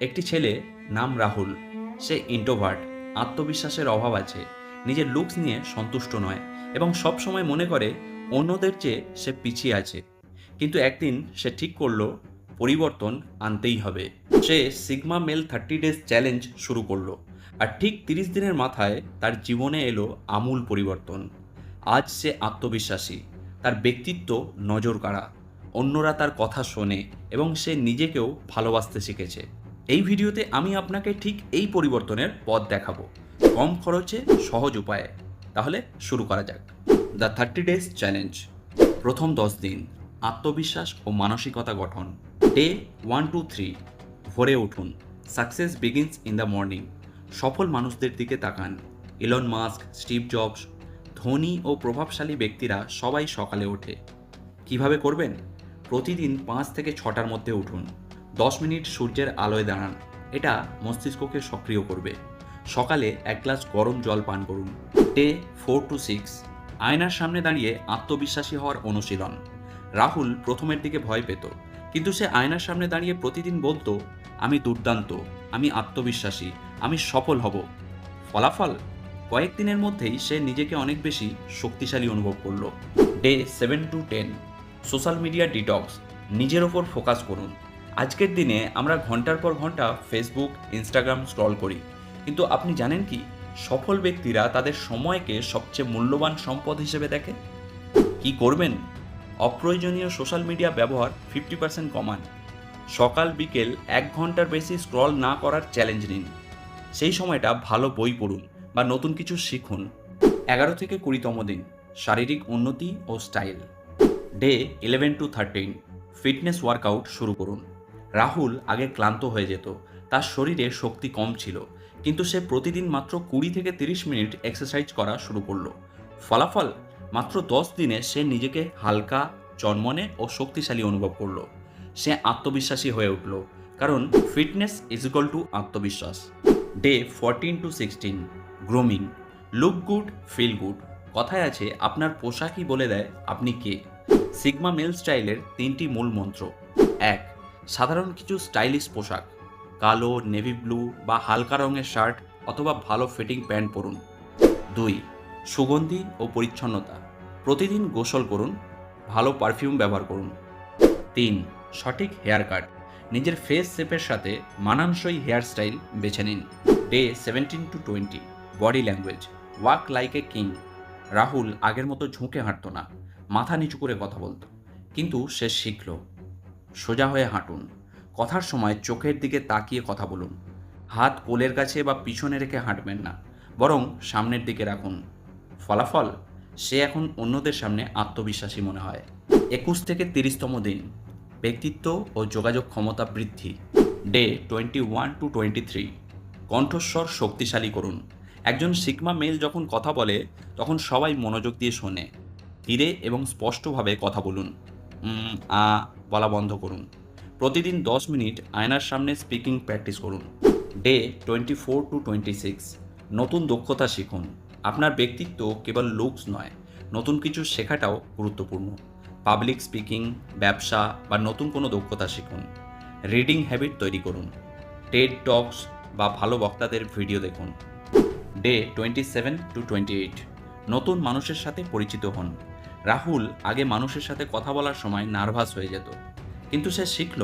একটি ছেলে নাম রাহুল। সে ইন্টোভার্ট আত্মবিশ্বাসের অভাব আছে, নিজের লুকস নিয়ে সন্তুষ্ট নয় এবং সব সময় মনে করে অন্যদের চেয়ে সে পিছিয়ে আছে। কিন্তু একদিন সে ঠিক করল, পরিবর্তন আনতেই হবে। সে sigma male thirty days challenge শুরু করল আর ঠিক তিরিশ দিনের মাথায় তার জীবনে এলো আমূল পরিবর্তন। আজ সে আত্মবিশ্বাসী, তার ব্যক্তিত্ব নজর কাড়া অন্যরা তার কথা শোনে এবং সে নিজেকেও ভালোবাসতে শিখেছে। এই ভিডিওতে আমি আপনাকে ঠিক এই পরিবর্তনের পথ দেখাবো। কম খরচে সহজ উপায়ে। তাহলে শুরু করা যাক। The thirty days challenge. প্রথম দশ দিন। আত্মবিশ্বাস ও মানসিকতা গঠন। Day one, two, three. ভোরে উঠুন। Success begins in the morning. সফল মানুষদের দিকে তাকান। ইলন মাস্ক, স্টিভ জবস, ধনী ও প্রভাবশালী ব্যক্তিরা সবাই সকালে ওঠে। কীভাবে করবেন? প্রতিদিন পাঁচ থেকে ছটার মধ্যে উঠুন। দশ মিনিট সূর্যের আলোয় দাঁড়ান। এটা মস্তিষ্ককে সক্রিয় করবে। সকালে এক গ্লাস গরম জল পান করুন। Day four to six. আয়নার সামনে দাঁড়িয়ে আত্মবিশ্বাসী হওয়ার অনুশীলন। রাহুল প্রথমের দিকে ভয় পেত, কিন্তু সে আয়নার সামনে দাঁড়িয়ে প্রতিদিন বলতো, আমি দুর্দান্ত, আমি আত্মবিশ্বাসী, আমি সফল হব। ফলাফল? কয়েকদিনের মধ্যেই সে নিজেকে অনেক বেশি শক্তিশালী অনুভব করল। Day seven to ten. Social media detox. নিজের ওপর ফোকাস করুন। আজকের দিনে আমরা ঘণ্টার পর ঘণ্টা ফেসবুক ইনস্টাগ্রাম স্ক্রল করি। কিন্তু আপনি জানেন কি? সফল ব্যক্তিরা তাদের সময়কে সবচেয়ে মূল্যবান সম্পদ হিসেবে দেখে। কি করবেন? অপ্রয়োজনীয় সোশ্যাল মিডিয়া ব্যবহার ফিফটি পার্সেন্ট কমান। সকাল, বিকেল এক ঘণ্টার বেশি স্ক্রল না করার চ্যালেঞ্জ নিন। সেই সময়টা ভালো বই পড়ুন বা নতুন কিছু শিখুন। এগারো থেকে কুড়িতম দিন, শারীরিক উন্নতি ও style day eleven to thirteen fitness workout শুরু করুন। রাহুল আগে ক্লান্ত হয়ে যেত। তার শরীরে শক্তি কম ছিল, কিন্তু সে প্রতিদিন মাত্র কুড়ি থেকে তিরিশ মিনিট এক্সারসাইজ করা শুরু করল। ফলাফল? মাত্র দশ দিনে সে নিজেকে হালকা জন্মনে ও শক্তিশালী অনুভব করল। সে আত্মবিশ্বাসী হয়ে উঠল, কারণ ফিটনেস ইজ ইকুয়াল টু আত্মবিশ্বাস। Day fourteen to sixteen grooming look good feel good কথায় আছে, আপনার পোশাকই বলে দেয় আপনি কে? সিগমা মেল স্টাইলের তিনটি মূল মন্ত্র। এক সাধারণ কিছু স্টাইলিশ পোশাক, কালো, নেভি ব্লু বা হালকা রঙের শার্ট অথবা ভালো ফিটিং প্যান্ট পরুন। দুই, সুগন্ধি ও পরিচ্ছন্নতা। প্রতিদিন গোসল করুন, ভালো পারফিউম ব্যবহার করুন। তিন, সঠিক হেয়ার কাট। নিজের ফেস শেপের সাথে মানানসই হেয়ার স্টাইল বেছে নিন। Day seventeen to twenty, body language. Walk like a king. Rahul আগের মতো ঝুঁকে হাঁটতো না, মাথা নিচু করে কথা বলতো। কিন্তু সে শিখল। সোজা হয়ে হাঁটুন। কথার সময় চোখের দিকে তাকিয়ে কথা বলুন। হাত কোলের কাছে বা পিছনে রেখে হাঁটবেন না, বরং সামনের দিকে রাখুন। ফলাফল? সে এখন অন্যদের সামনে আত্মবিশ্বাসী মনে হয়। একুশ থেকে তিরিশতম দিন। ব্যক্তিত্ব ও যোগাযোগ ক্ষমতা বৃদ্ধি। Day twenty one to twenty three. কণ্ঠস্বর শক্তিশালী করুন। একজন সিগমা মেল যখন কথা বলে, তখন সবাই মনোযোগ দিয়ে শোনে। ধীরে এবং স্পষ্টভাবে কথা বলুন। আ, বলা বন্ধ করুন। প্রতিদিন দশ মিনিট আয়নার সামনে স্পিকিং প্র্যাকটিস করুন। Day twenty four to twenty six নতুন দক্ষতা শিখুন। আপনার ব্যক্তিত্ব কেবল লুকস নয়, নতুন কিছু শেখাটাও গুরুত্বপূর্ণ। পাবলিক স্পিকিং ব্যবসা বা নতুন কোনো দক্ষতা শিখুন। রিডিং হ্যাবিট তৈরি করুন। টেড টক্স বা ভালো বক্তাদের ভিডিও দেখুন। Day twenty seven to twenty eight নতুন মানুষের সাথে পরিচিত হন। রাহুল আগে মানুষের সাথে কথা বলার সময় নার্ভাস হয়ে যেত। কিন্তু সে শিখল,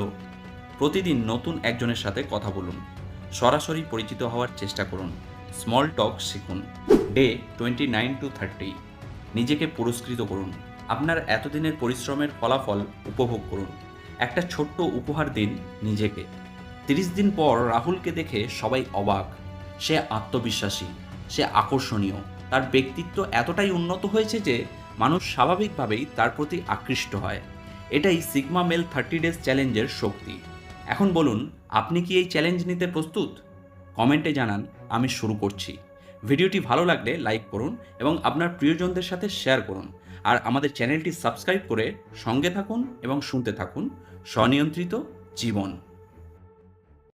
প্রতিদিন নতুন একজনের সাথে কথা বলুন, সরাসরি পরিচিত হওয়ার চেষ্টা করুন স্মল টক শিখুন day twenty nine to thirty নিজেকে পুরস্কৃত করুন, আপনার এতদিনের পরিশ্রমের ফলাফল উপভোগ করুন, একটা ছোট্ট উপহার দিন নিজেকে। তিরিশ দিন পর রাহুলকে দেখে সবাই অবাক, সে আত্মবিশ্বাসী, সে আকর্ষণীয়, তার ব্যক্তিত্ব এতটাই উন্নত হয়েছে যে মানুষ স্বাভাবিকভাবেই তার প্রতি আকৃষ্ট হয়। এটাই সিগমা মেল থার্টি ডেজ চ্যালেঞ্জের শক্তি। এখন বলুন, আপনি কি এই চ্যালেঞ্জ নিতে প্রস্তুত? কমেন্টে জানান, আমি শুরু করছি। ভিডিওটি ভালো লাগলে লাইক করুন এবং আপনার প্রিয়জনদের সাথে শেয়ার করুন। আর আমাদের চ্যানেলটি সাবস্ক্রাইব করে সঙ্গে থাকুন এবং শুনতে থাকুন স্বনিয়ন্ত্রিত জীবন।